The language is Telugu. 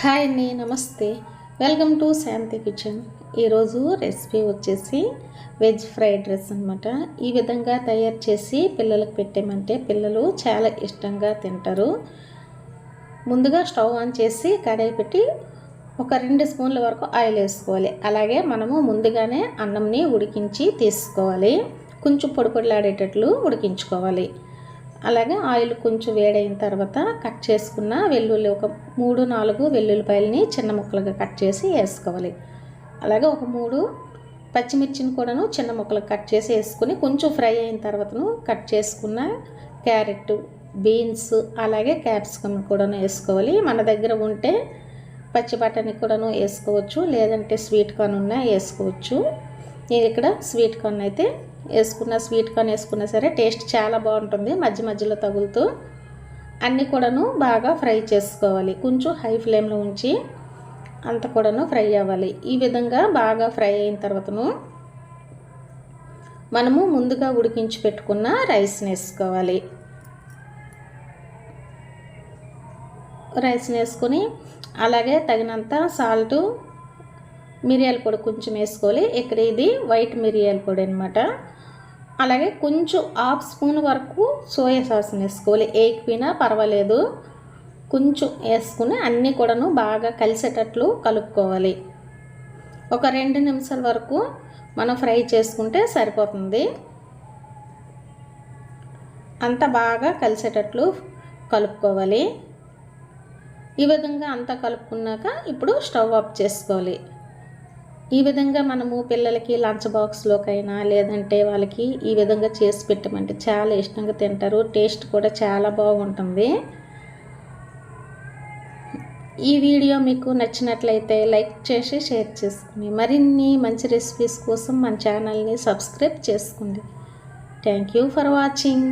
హాయ్ అండి నమస్తే. Welcome to Shanti kitchen. ఈరోజు రెసిపీ వచ్చేసి వెజ్ ఫ్రైడ్ రైస్ అనమాట ఈ విధంగా తయారు చేసి పిల్లలకు పెట్టామంటే పిల్లలు చాలా ఇష్టంగా తింటారు. ముందుగా స్టవ్ ఆన్ చేసి కడాయి పెట్టి ఒక రెండు స్పూన్ల వరకు ఆయిల్ వేసుకోవాలి. అలాగే మనము ముందుగానే అన్నంని ఉడికించి తీసుకోవాలి. కొంచెం పొడిపొడిలాడేటట్లు ఉడికించుకోవాలి. అలాగే ఆయిల్ కొంచెం వేడైన తర్వాత కట్ చేసుకున్న వెల్లుల్లి ఒక మూడు నాలుగు వెల్లుల్లిపాయలని చిన్న ముక్కలుగా కట్ చేసి వేసుకోవాలి. అలాగే ఒక మూడు పచ్చిమిర్చిని కూడాను చిన్న ముక్కలు కట్ చేసి వేసుకుని కొంచెం ఫ్రై అయిన తర్వాతను కట్ చేసుకున్న క్యారెట్ బీన్స్ అలాగే క్యాప్సికమ్ కూడాను వేసుకోవాలి. మన దగ్గర ఉంటే పచ్చి బఠానీ కూడాను వేసుకోవచ్చు లేదంటే స్వీట్ కార్న్ ఉన్నా వేసుకోవచ్చు. నేను ఇక్కడ స్వీట్ కార్న్ అయితే వేసుకున్న స్వీట్ కార్న్ వేసుకున్నా సరే టేస్ట్ చాలా బాగుంటుంది. మధ్య మధ్యలో తగులుతూ అన్నీ కూడాను బాగా ఫ్రై చేసుకోవాలి. కొంచెం హై ఫ్లేమ్లో ఉంచి అంత కూడాను ఫ్రై అవ్వాలి. ఈ విధంగా బాగా ఫ్రై అయిన తర్వాతను మనము ముందుగా ఉడికించి పెట్టుకున్న రైస్ని వేసుకోవాలి. రైస్ని వేసుకొని అలాగే తగినంత సాల్టు మిరియాల పొడి కొంచెం వేసుకోవాలి. ఇక్కడ ఇది వైట్ మిరియాల పొడి అనమాట అలాగే కొంచెం హాఫ్ స్పూన్ వరకు సోయా సాస్ని వేసుకోవాలి. ఏకిపోయినా పర్వాలేదు. కొంచెం వేసుకుని అన్నీ కూడాను బాగా కలిసేటట్లు కలుపుకోవాలి. ఒక రెండు నిమిషాల వరకు మనం ఫ్రై చేసుకుంటే సరిపోతుంది. అంతా బాగా కలిసేటట్లు కలుపుకోవాలి. ఈ విధంగా అంతా కలుపుకున్నాక ఇప్పుడు స్టవ్ ఆఫ్ చేసుకోవాలి. ఈ విధంగా మనము పిల్లలకి లంచ్ బాక్స్లోకైనా లేదంటే వాళ్ళకి ఈ విధంగా చేసి పెట్టమంటే చాలా ఇష్టంగా తింటారు. టేస్ట్ కూడా చాలా బాగుంటుంది. ఈ వీడియో మీకు నచ్చినట్లయితే లైక్ చేసి షేర్ చేసుకుని మరిన్ని మంచి రెసిపీస్ కోసం మన ఛానల్ని సబ్స్క్రైబ్ చేసుకోండి. Thank you for watching.